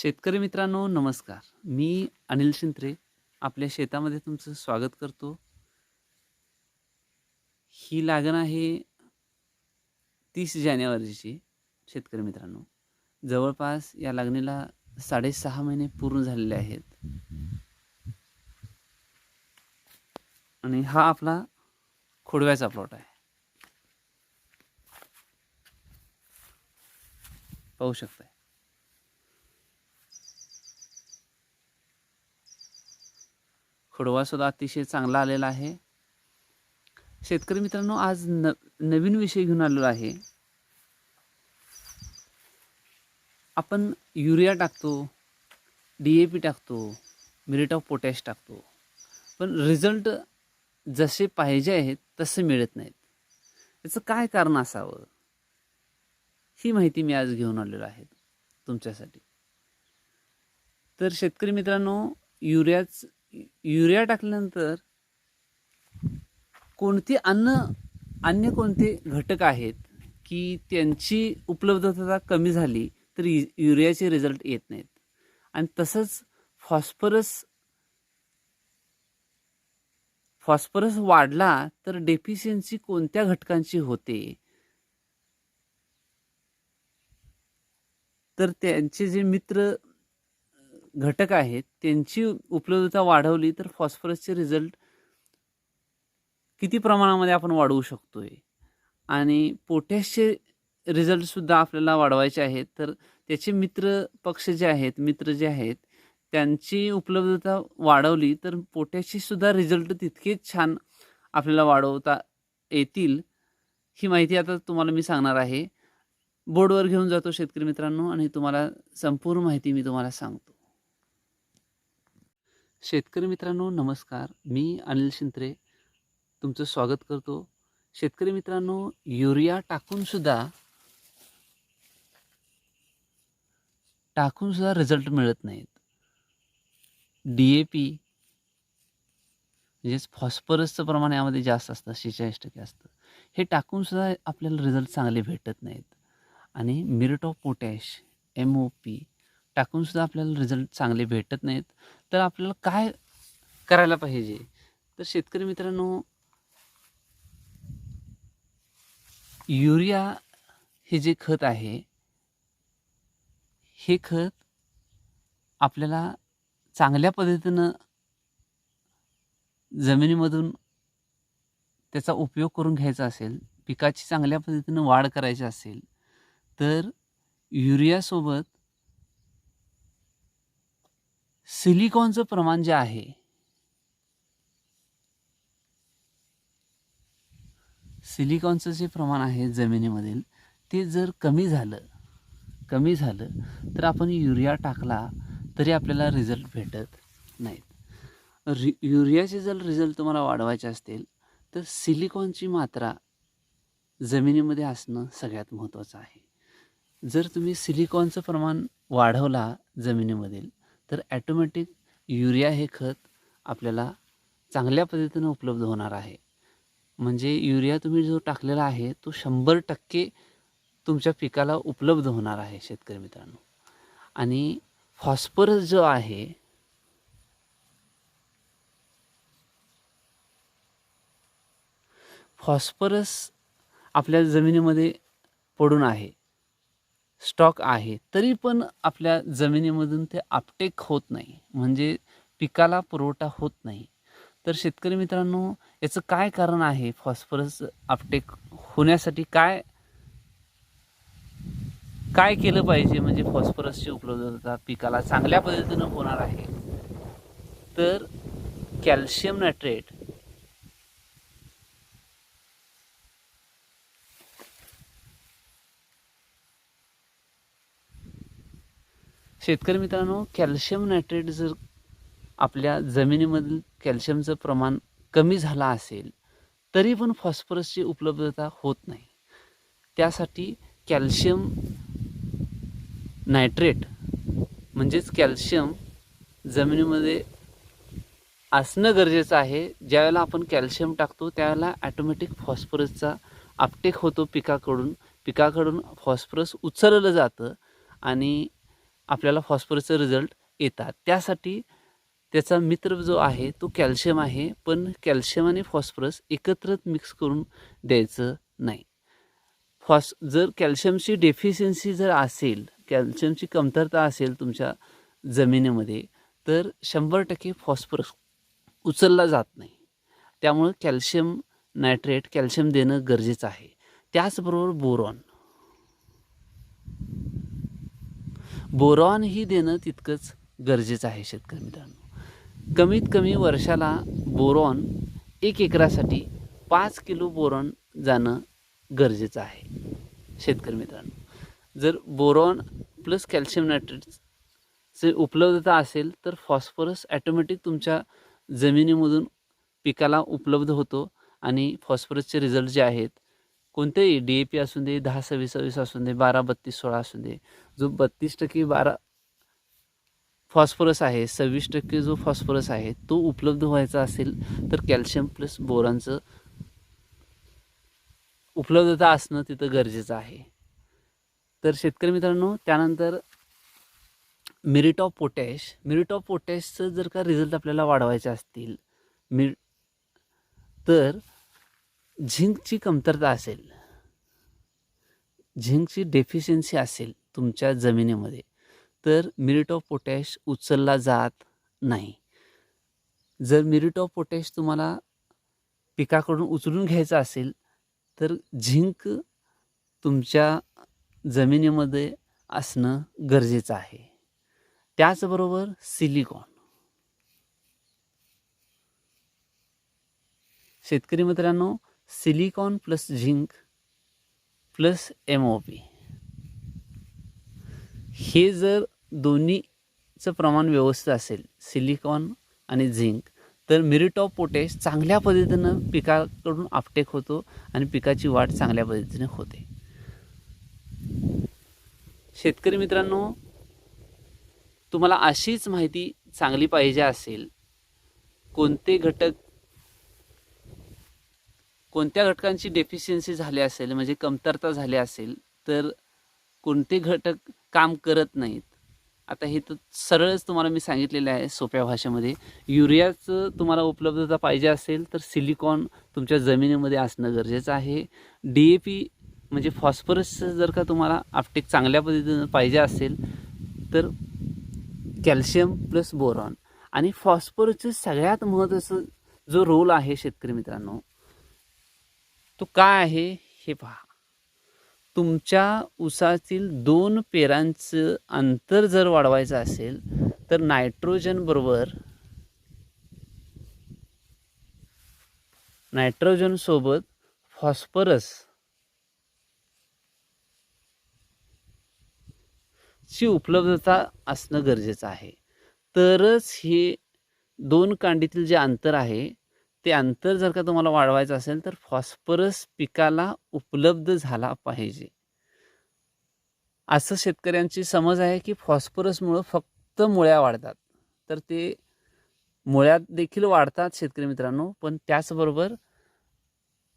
शेतकरी मित्रांनो नमस्कार. मी अनिल शिंत्रे. आपल्या शेतामध्ये तुमचं स्वागत करतो. ही लागण आहे तीस जानेवारीची शेतकरी मित्रांनो. जवळपास या लागणीला साडेसहा महिने पूर्ण झालेले आहेत. आणि हा आपला खोडव्याचा प्लॉट आहे. पाहू शकताय. खुडवासुद्धा अतिशय चांगला आलेला आहे. शेतकरी मित्रांनो आज न नवीन विषय घेऊन आलेलो आहे. आपण युरिया टाकतो डी ए पी टाकतो मिरिट ऑफ पोटॅश टाकतो. पण रिझल्ट जसे पाहिजे आहेत तसे मिळत नाहीत. याचं काय कारण असावं? ही माहिती मी आज घेऊन आलेलो आहे तुमच्यासाठी. तर शेतकरी मित्रांनो युरियाच युरिया टाकल्यानंतर कोणते अन्न अन्य कोणते घटक आहेत की त्यांची उपलब्धता कमी झाली तर यु युरियाचे रिझल्ट येत नाहीत. आणि तसंच फॉस्फरस फॉस्फरस वाढला तर डेफिशियन्सी कोणत्या घटकांची होते? तर त्यांचे जे मित्र घटक आहेत त्यांची उपलब्धता वाढवली तर फॉस्फरसचे रिझल्ट किती प्रमाणामध्ये आपण वाढवू शकतो आहे आणि पोटॅशचे रिझल्टसुद्धा आपल्याला वाढवायचे आहेत तर त्याचे मित्र पक्ष जे आहेत मित्र जे आहेत त्यांची उपलब्धता वाढवली तर पोट्याचीसुद्धा रिझल्ट तितकेच छान आपल्याला वाढवता येतील ही माहिती आता तुम्हाला मी सांगणार आहे. बोर्डवर घेऊन जातो शेतकरी मित्रांनो आणि तुम्हाला संपूर्ण माहिती मी तुम्हाला सांगतो. शेतकरी मित्रांनो नमस्कार. मी अनिल शिंत्रे. तुमचं स्वागत करतो. शेतकरी मित्रांनो युरिया टाकूनसुद्धा टाकूनसुद्धा रिझल्ट मिळत नाहीत. डी ए पी म्हणजेच फॉस्फरसचं प्रमाण यामध्ये जास्त असतं शेहेचाळीस टक्के असतं. हे टाकूनसुद्धा आपल्याला रिझल्ट चांगले भेटत नाहीत. आणि muriate of potash M O P टाकूनसुद्धा आपल्याला रिझल्ट चांगले भेटत नाहीत. तर आपल्याला काय करायला पाहिजे? तर शेतकरी मित्रांनो युरिया हे जे खत आहे हे खत आपल्याला चांगल्या पद्धतीनं जमिनीमधून त्याचा उपयोग करून घ्यायचा असेल पिकाची चांगल्या पद्धतीनं वाढ करायची असेल तर युरियासोबत सिलिकॉनचं प्रमाण जे आहे सिलिकॉनचं जे प्रमाण आहे जमिनीमधील ते जर कमी झालं कमी झालं तर आपण युरिया टाकला तरी आपल्याला रिझल्ट भेटत नाहीत. रि युरियाचे जर रिझल्ट तुम्हाला वाढवायचे असतील तर सिलिकॉनची मात्रा जमिनीमध्ये असणं सगळ्यात महत्त्वाचं आहे. जर तुम्ही सिलिकॉनचं प्रमाण वाढवला जमिनीमधील तर ॲटोमॅटिक युरिया हे खत आपल्याला चांगल्या पद्धतीनं उपलब्ध होणार आहे. म्हणजे युरिया तुम्ही जो टाकलेला आहे तो शंभर टक्के तुमच्या पिकाला उपलब्ध होणार आहे शेतकरी मित्रांनो. आणि फॉस्फरस जो आहे फॉस्फरस आपल्या जमिनीमध्ये पडून आहे. स्टॉक आहे तरी पण आपल्या जमिनीमधून ते आपटेक होत नाही. म्हणजे पिकाला पुरवठा होत नाही. तर शेतकरी मित्रांनो याचं काय कारण आहे? फॉस्फरस आपटेक होण्यासाठी काय काय केलं पाहिजे? म्हणजे फॉस्फरसची उपलब्धता पिकाला चांगल्या पद्धतीनं होणार आहे. तर कॅल्शियम नायट्रेट शेतकरी मित्रांनो कॅल्शियम नायट्रेट जर आपल्या जमिनीमधील कॅल्शियमचं प्रमाण कमी झालं असेल तरी पण फॉस्फरसची उपलब्धता होत नाही. त्यासाठी कॅल्शियम नायट्रेट म्हणजेच कॅल्शियम जमिनीमध्ये असणं गरजेचं आहे. ज्यावेळेला आपण कॅल्शियम टाकतो त्यावेळेला ॲटोमॅटिक फॉस्फरसचा आपटेक होतो पिकाकडून. पिकाकडून फॉस्फरस उचललं जातं आणि आपल्याला फॉस्फरसचे रिझल्ट येतात. त्यासाठी त्याचा मित्र जो आहे तो कॅल्शियम आहे पण कॅल्शियम आणि फॉस्फरस एकत्र मिक्स करून द्यायचं नाही. फॉस जर कॅल्शियमची डेफिशियन्सी जर असेल कॅल्शियमची कमतरता असेल तुमच्या जमिनीमध्ये तर शंभर टक्के फॉस्फरस उचलला जात नाही. त्यामुळं कॅल्शियम नायट्रेट कॅल्शियम देणं गरजेचं आहे. त्याचबरोबर बोरॉन. बोरॉन ही देणं तितकंच गरजेचं आहे शेतकरी मित्रांनो. कमीत कमी वर्षाला बोरॉन एक एकरासाठी पाच किलो बोरॉन जाणं गरजेचं आहे शेतकरी मित्रांनो. जर बोरॉन प्लस कॅल्शियम नायट्रेटचे उपलब्धता असेल तर फॉस्फरस ॲटोमॅटिक तुमच्या जमिनीमधून पिकाला उपलब्ध होतो आणि फॉस्फरसचे रिझल्ट जे आहेत कोणतेही डी ए पी असून दे दहा सव्वीस सव्वीस असून दे बारा बत्तीस सोळा असून दे जो बत्तीस टक्के बारा फॉस्फरस आहे सव्वीस टक्के जो फॉस्फरस आहे तो उपलब्ध व्हायचा असेल तर कॅल्शियम प्लस बोरांचं उपलब्धता असणं तिथं गरजेचं आहे. तर शेतकरी मित्रांनो त्यानंतर muriate of potash muriate of पोटॅशचं जर का रिझल्ट आपल्याला वाढवायचे असतील मिर तर झिंकची कमतरता असेल झिंकची डेफिशियन्सी असेल तुमच्या जमिनीमध्ये. तर मिरिट ऑफ पोटॅश उचलला जात नाही. जर मिरिट ऑफ पोटॅश तुम्हाला पिकाकडून उचलून घ्यायचं असेल तर झिंक तुमच्या जमिनीमध्ये असणं गरजेचं आहे. त्याचबरोबर सिलिकॉन. शेतकरी मित्रांनो silicon plus zinc plus M O P हे जर दोन्हीचं प्रमाण व्यवस्थित असेल सिलिकॉन आणि झिंक तर मिरिट ऑफ पोटॅश चांगल्या पद्धतीनं पिकाकडून आपटेक होतो आणि पिकाची वाढ चांगल्या पद्धतीने होते. शेतकरी मित्रांनो तुम्हाला अशीच माहिती चांगली पाहिजे असेल कोणते घटक कोणत्या घटकांची डेफिशियन्सी झाली असेल म्हणजे कमतरता झाली असेल तर कोणते घटक काम करत नाहीत. आता हे तर सरळच तुम्हाला मी सांगितलेलं आहे सोप्या भाषेमध्ये. युरियाचं तुम्हाला उपलब्धता पाहिजे असेल तर सिलिकॉन तुमच्या जमिनीमध्ये असणं गरजेचं आहे. डी ए पी म्हणजे फॉस्फरसचं जर का तुम्हाला आपटेक चांगल्या पद्धतीनं पाहिजे असेल तर कॅल्शियम प्लस बोरॉन. आणि फॉस्फरसचं सगळ्यात महत्त्वाचं जो रोल आहे शेतकरी मित्रांनो तो काय आहे हे पहा. तुमच्या ऊसातील दोन पेरांचं अंतर जर वाढवायचं असेल तर नायट्रोजन बरोबर नायट्रोजन सोबत फॉस्फरस ची उपलब्धता असणं गरजेचं आहे. तरच हे दोन कांडीतील जे अंतर आहे ते अंतर जर का तुम्हाला वाढवायचं असेल तर फॉस्फरस पिकाला उपलब्ध झाला पाहिजे. असं शेतकऱ्यांची समज आहे की फॉस्फरसमुळं फक्त मुळ्या वाढतात. तर ते मुळ्यात देखील वाढतात शेतकरी मित्रांनो पण त्याचबरोबर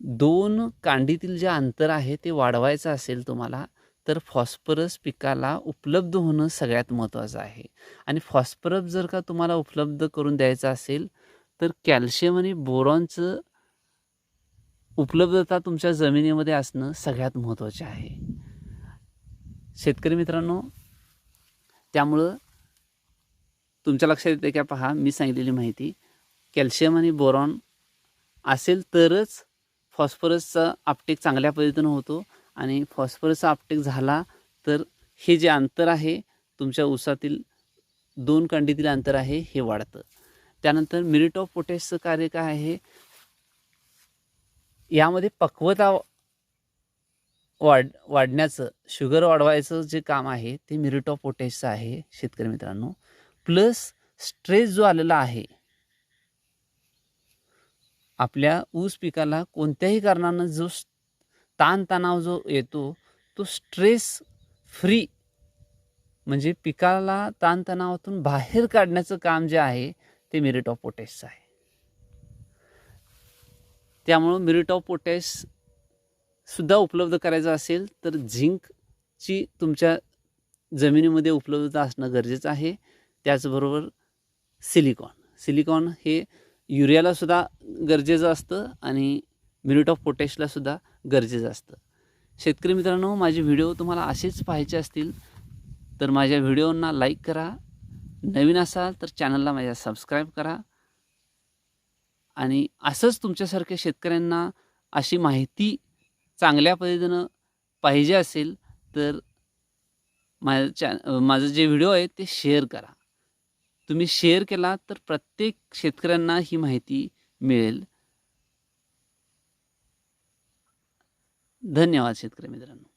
दोन कांडीतील जे अंतर आहे ते वाढवायचं असेल तुम्हाला तर फॉस्फरस पिकाला उपलब्ध होणं सगळ्यात महत्त्वाचं आहे. आणि फॉस्फरस जर का तुम्हाला उपलब्ध करून द्यायचं असेल तर कॅल्शियम आणि बोरॉनचं उपलब्धता तुमच्या जमिनीमध्ये असणं सगळ्यात महत्त्वाचे आहे. शेतकरी मित्रांनो त्यामुळं तुमच्या लक्षात येते का पहा मी सांगितलेली माहिती कॅल्शियम आणि बोरॉन असेल तरच फॉस्फरसचा आपटेक चांगल्या पद्धतीनं होतो आणि फॉस्फरसचा आपटेक झाला तर हे जे अंतर आहे तुमच्या ऊसातील दोन कांडीतील अंतर आहे हे वाढतं. त्यानंतर मिरिट ऑफ पोटॅशचं कार्य काय आहे? यामध्ये पक्वता वाढ वाढण्याचं शुगर वाढवायचं जे काम आहे ते मिरिट ऑफ पोटॅशचं आहे शेतकरी मित्रांनो. प्लस स्ट्रेस जो आलेला आहे आपल्या ऊस पिकाला कोणत्याही कारणानं जो ताणतणाव जो येतो तो स्ट्रेस फ्री म्हणजे पिकाला ताणतणावातून बाहेर काढण्याचं काम जे आहे ते मिरिट ऑफ पोटॅशचं आहे. त्यामुळं मिरिट ऑफ पोटॅश सुद्धा उपलब्ध करायचं असेल तर झिंकची तुमच्या जमिनीमध्ये उपलब्धता असणं गरजेचं आहे. त्याचबरोबर सिलिकॉन. सिलिकॉन हे युरियालासुद्धा गरजेचं असतं आणि मिनिट ऑफ पोटॅशलासुद्धा गरजेचं असतं. शेतकरी मित्रांनो माझे व्हिडिओ तुम्हाला असेच पाहायचे असतील तर माझ्या व्हिडिओंना लाईक करा नवीन असाल तर चॅनलला माझ्या सबस्क्राईब करा. आणि असंच तुमच्यासारख्या शेतकऱ्यांना अशी माहिती चांगल्या पद्धतीनं पाहिजे असेल तर माझं चॅ माझं जे व्हिडिओ आहे ते शेअर करा. तुम्ही शेअर केला तर प्रत्येक शेतकऱ्यांना ही माहिती मिळेल. धन्यवाद शेतकरी मित्रांनो.